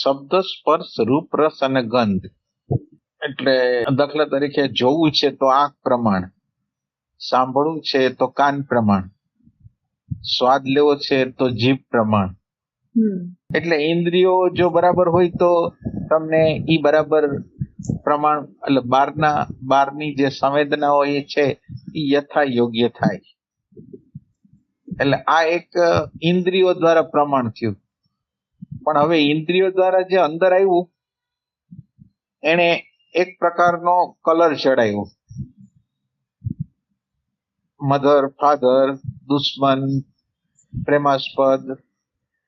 શબ્દ સ્પર્શ રૂપ રસ અને ગંધ. એટલે દાખલા તરીકે જોવું છે તો આંખ પ્રમાણ સાંભળવું છે તો કાન પ્રમાણ સ્વાદ લેવો છે તો જીભ પ્રમાણ. એટલે ઇન્દ્રિયો જો બરાબર હોય તો તમને ઈ બરાબર પ્રમાણ એટલે બારના બારની જે સંવેદનાઓ એ છે એ યથા યોગ્ય થાય. એટલે આ એક ઇન્દ્રિયો દ્વારા પ્રમાણ થયું. પણ હવે ઇન્દ્રિયો દ્વારા જે અંદર આવ્યું એને એક પ્રકારનો કલર ચડાયો મધર, ફાધર, દુશ્મન, પ્રેમાસ્પદ,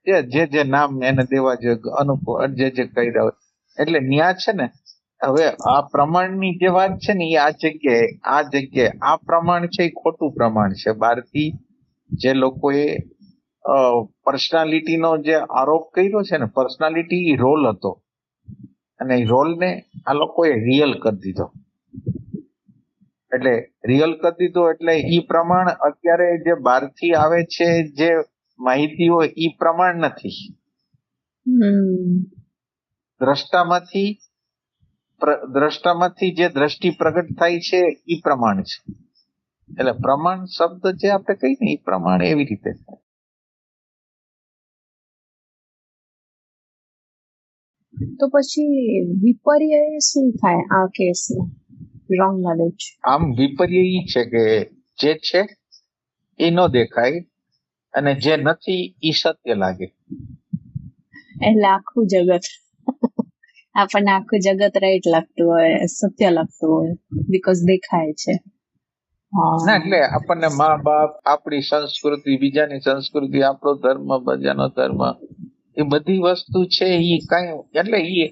જે જે નામ એને દેવા જે અનુકૂળ, જે જે કહી હોય. એટલે ન્યા છે ને, હવે આ પ્રમાણની જે વાત છે ને, એ આ જગ્યાએ આ જગ્યાએ, આ પ્રમાણ છે એ ખોટું પ્રમાણ છે. બહારથી જે લોકોએ પર્સનાલિટીનો જે આરોપ કર્યો છે ને પર્સનાલિટી રોલ હતો. અને એ રોલને આ લોકોએ રિયલ કરી દીધો. એટલે રિયલ કરી દીધો એટલે એ પ્રમાણ અત્યારે જે બહારથી આવે છે જે માહિતીઓ એ પ્રમાણ નથી. દ્રષ્ટામાંથી દ્રષ્ટામાંથી જે દ્રષ્ટિ પ્રગટ થાય છે એ પ્રમાણ છે. એટલે પ્રમાણ શબ્દ જે આપણે કહીએ ને એ પ્રમાણ એવી રીતે થાય. તો પછી વિપર્ય શું થાય આ કેસમાં? રોંગ નોલેજ આમ વિપર્ય એ છે કે જે છે એ ન દેખાય અને જે નથી એ સત્ય લાગે. એટલે આખું જગત. આપણને આખું જગત રાઈટ લાગતું હોય સત્ય લાગતું હોય બીકોઝ દેખાય છે. ના એટલે આપણને મા બાપ આપણી સંસ્કૃતિ બીજાની સંસ્કૃતિ આપણો ધર્મ બીજાનો ધર્મ એ બધી વસ્તુ છે એ કઈ એટલે એ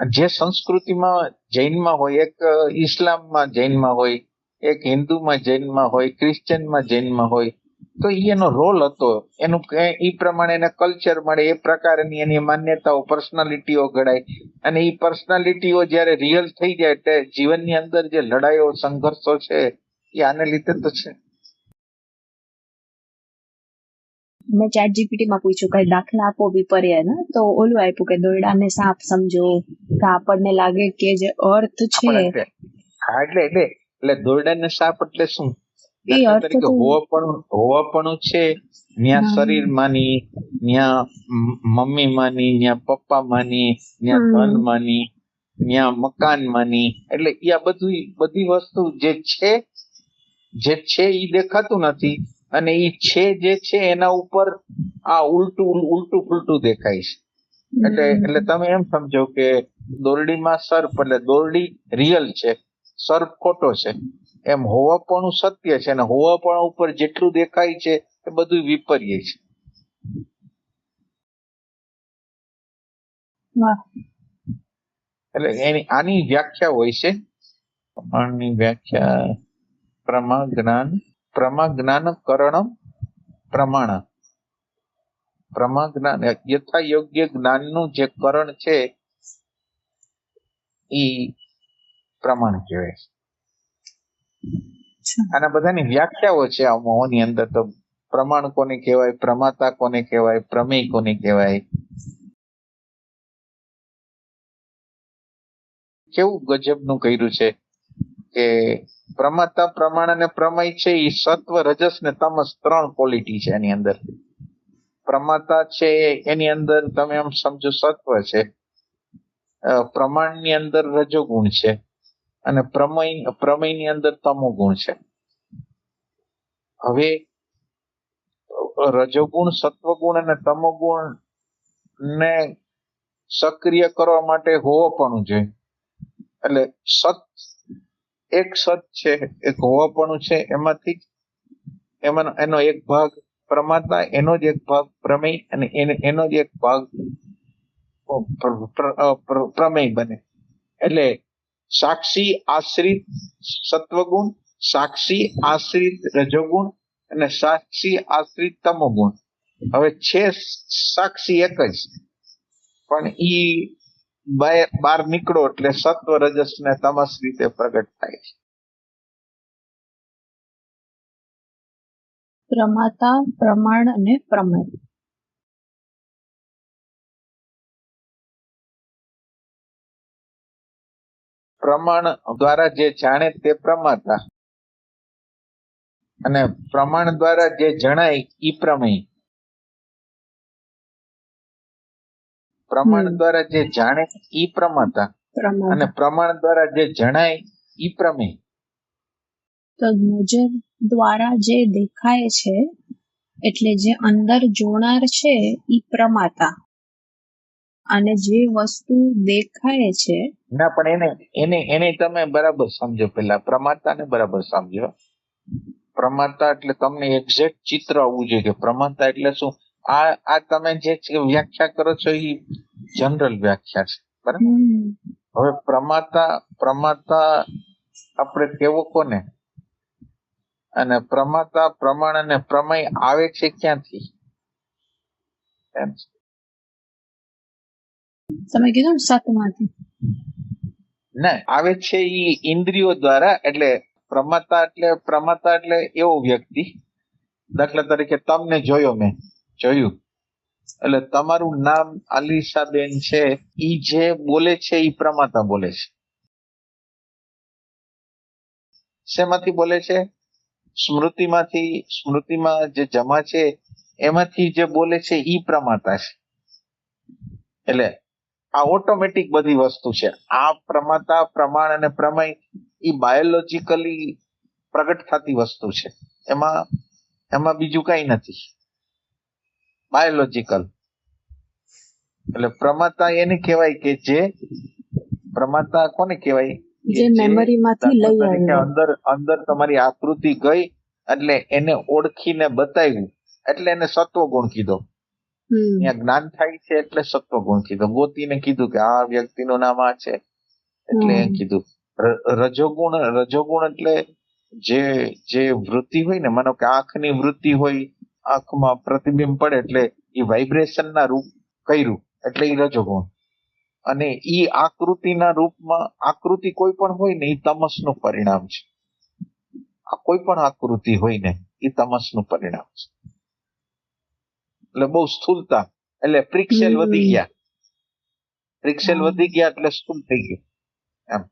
જે સંસ્કૃતિમાં જૈનમાં હોય, એક ઇસ્લામમાં જૈનમાં હોય, એક હિન્દુમાં જૈનમાં હોય, ક્રિશ્ચિયનમાં જૈનમાં હોય, તો એ એનો રોલ હતો. એનું એ પ્રમાણે એને કલ્ચર મળે, એ પ્રકારની એની માન્યતાઓ, પર્સનાલિટીઓ ઘડાય. અને એ પર્સનાલિટીઓ જ્યારે રિયલ થઈ જાય એટલે જીવનની અંદર જે લડાઈઓ, સંઘર્ષો છે એ આને લીધે તો છે. મેં ચેટ જીપીટી માં પૂછ્યું કઈ દાખલા આપો વિપર્ય ને? તો ઓલું આપ્યું કે દોરડાને સાપ સમજો તો આપણને લાગે કે જે અર્થ છે. હા એટલે એટલે એટલે દોરડાને સાપ એટલે શું? એ અર્થ તો હોવાપણું હોવાપણું છે ન્યા. શરીર માની ન્યા મમ્મી માની ન્યા પપ્પા માની ન્યા ધન માની ન્યા મકાન માની એટલે આ બધું બધી વસ્તુ જે છે જે છે એ દેખાતું નથી. અને એ છે જે છે એના ઉપર આ ઉલટું ઉલટું ફૂલટું દેખાય છે. એટલે એટલે તમે એમ સમજો કે દોરડીમાં સર્પ એટલે દોરડી રિયલ છે સર્પ ખોટો છે. એમ હોવાપણું સત્ય છે અને હોવાપણા ઉપર જેટલું દેખાય છે એ બધું વિપર્ય છે. એટલે એની આની વ્યાખ્યા હોય છે. પ્રમાણની વ્યાખ્યા પ્રમા જ્ઞાન પ્રમા જ્ઞાન પ્રમાણ. પ્રમાજ્ઞાન યથા યોગ્ય જ્ઞાનનું જે કરણ છે એ પ્રમાણ કહેવાય. આના બધાની વ્યાખ્યાઓ છે આ મોહની અંદર. તો પ્રમાણ કોને કહેવાય પ્રમાતા કોને કહેવાય પ્રમેય કોને કહેવાય? કેવું ગજબનું કર્યું છે? કે પ્રમાતા પ્રમાણ અને પ્રમેય છે એ સત્વ, રજસ ને તમસ ત્રણ ક્વોલિટી છે એની અંદર. પ્રમાતા છે એની અંદર તમે એમ સમજો સત્વ છે. પ્રમાણની અંદર રજોગુણ છે અને પ્રમેય, પ્રમેયની અંદર તમો ગુણ છે. હવે, રજોગુણ, સત્વગુણ અને તમોગુણ ને સક્રિય કરવા માટે હોવો પણ જોઈએ. એટલે સત એક સત છે, એક હોવાપણું છે, એમાંથી એમાં એનો એક ભાગ પ્રમાતા એનો જ એક ભાગ પ્રમેય અને એને- જ એક ભાગ પ્રમેય બને. એટલે સાક્ષી આશ્રિત સત્વગુણ, સાક્ષી આશ્રિત રજોગુણ અને સાક્ષી આશ્રિત તમોગુણ. હવે છે સાક્ષી એક જ, પણ ઈ બહાર નીકળો એટલે સત્વ રજસ ને તમસ રીતે પ્રગટ થાય છે. પ્રમાતા પ્રમાણ અને પ્રમેય. પ્રમાણ દ્વારા જે જાણે તે પ્રમાતા. અને પ્રમાણ દ્વારા જે જણાય ઈ પ્રમેય. પ્રમાણ દ્વારા જે જાણે ઈ પ્રમાતા અને પ્રમાણ દ્વારા જે જણાય ઈ પ્રમેય. તો નજર દ્વારા જે દેખાય છે એટલે જે અંદર જોનાર છે ઈ પ્રમાતા. અને જે વસ્તુ દેખાય છે ના પણ એને એને એને તમે બરાબર સમજો પેલા. પ્રમાતાને બરાબર સમજો. પ્રમાતા એટલે તમને એક્ઝેક્ટ ચિત્ર આવવું જોઈએ. કે પ્રમાતા એટલે શું? આ આ તમે જે વ્યાખ્યા કરો છો એ જનરલ વ્યાખ્યા છે બરાબર? હવે પ્રમાતા પ્રમાતા આપણે કેવો કોને? અને પ્રમાતા પ્રમાણ અને પ્રમેય આવે છે ક્યાંથી? તમે કીધું સતમાંથી. ના આવે છે ઈ ઇન્દ્રિયો દ્વારા એટલે પ્રમાતા એટલે પ્રમાતા એટલે એવો વ્યક્તિ. દાખલા તરીકે તમને જોયો મેં. જોયું? એટલે તમારું નામ અલીસાબેન છે, ઈ જે બોલે છે, ઈ પ્રમાતા બોલે છે. શેમાંથી બોલે છે? સ્મૃતિમાંથી, સ્મૃતિમાં જે જમા છે, એમાંથી જે બોલે છે, ઈ પ્રમાતા છે. એટલે આ ઓટોમેટિક બધી વસ્તુ છે. આ પ્રમાતા, પ્રમાણ અને પ્રમેય, ઈ બાયોલોજીકલી પ્રગટ થતી વસ્તુ છે. એમાં એમાં બીજું કઈ નથી. બાયોલોજીકલ એટલે પ્રમાતા એને કહેવાય કે જે પ્રમાતા કોને કહેવાય? જે મેમરીમાંથી લઈ દાખલા અંદર અંદર તમારી આકૃતિ ગઈ એટલે એને ઓળખીને બતાવ્યું. એટલે એને સત્વ ગુણ કીધો ત્યાં જ્ઞાન થાય છે એટલે સત્વ ગુણ કીધો. ગોતીને કીધું કે આ વ્યક્તિનું નામ આ છે. એટલે એમ કીધું. રજોગુણ રજોગુણ એટલે જે જે વૃત્તિ હોય ને માનો કે આંખની વૃત્તિ હોય આંખમાં પ્રતિબિંબ પડે એટલે એ વાઇબ્રેશન ના રૂપ કર્યું એટલે એ રજોગુણ અને એ આકૃતિના રૂપમાં આકૃતિ કોઈ પણ હોય ને એ તમસનું પરિણામ છે. આ કોઈ પણ આકૃતિ હોય ને એ તમસનું પરિણામ છે. એટલે બહુ સ્થૂલતા એટલે પ્રિક્સેલ વધી ગયા. પ્રિક્સેલ વધી ગયા એટલે સ્થૂલ થઈ ગયું એમ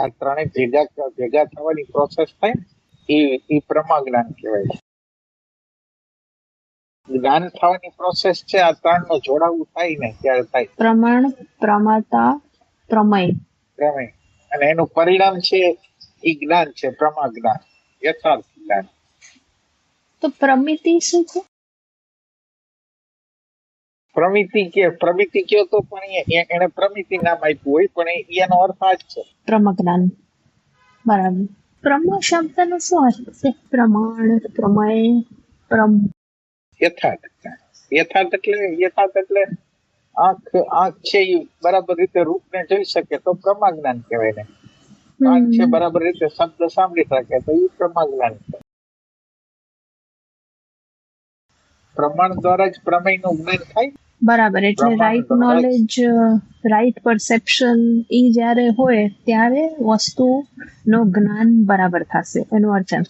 આ ત્રણે ભેગા ભેગા થવાની પ્રોસેસ થાય એ એ પ્રમા જ્ઞાન કહેવાય છે. જ્ઞાન થવાની પ્રોસેસ છે આ ત્રણ નો જોડાવું થાય ને ત્યારે થાય. પ્રમાણ પ્રમાતા પ્રમેય. પ્રમેય. અને એનું પરિણામ છે એ જ્ઞાન છે પ્રમા જ્ઞાન યથાર્થ જ્ઞાન. તો પ્રમિતિ શું છે? પ્રમિતિ કે પ્રમિતિ કયો તો પણ એને પ્રમિતિ નામ આપ્યું હોય પણ એનો અર્થ આ જ છે. પ્રમજ્ઞાન બરાબર. પ્રમ શબ્દનો શું અર્થ છે? પ્રમાણ પ્રમેય પ્રમ યથાર્થ. યથાર્થ એટલે યથાર્થ એટલે આંખ આંખ છે એ બરાબર રીતે રૂપને જોઈ શકે તો પ્રમા જ્ઞાન કહેવાય ને આંખ છે બરાબર રીતે શબ્દ સાંભળી શકે તો એ પ્રમા જ્ઞાન પ્રમાણ દ્વારા જ પ્રમેયનું જ્ઞાન થાય? બરાબર એટલે રાઈટ નોલેજ રાઈટ પરસેપ્શન એ જ્યારે હોય ત્યારે વસ્તુ નો જ્ઞાન બરાબર થશે. એનું એમ.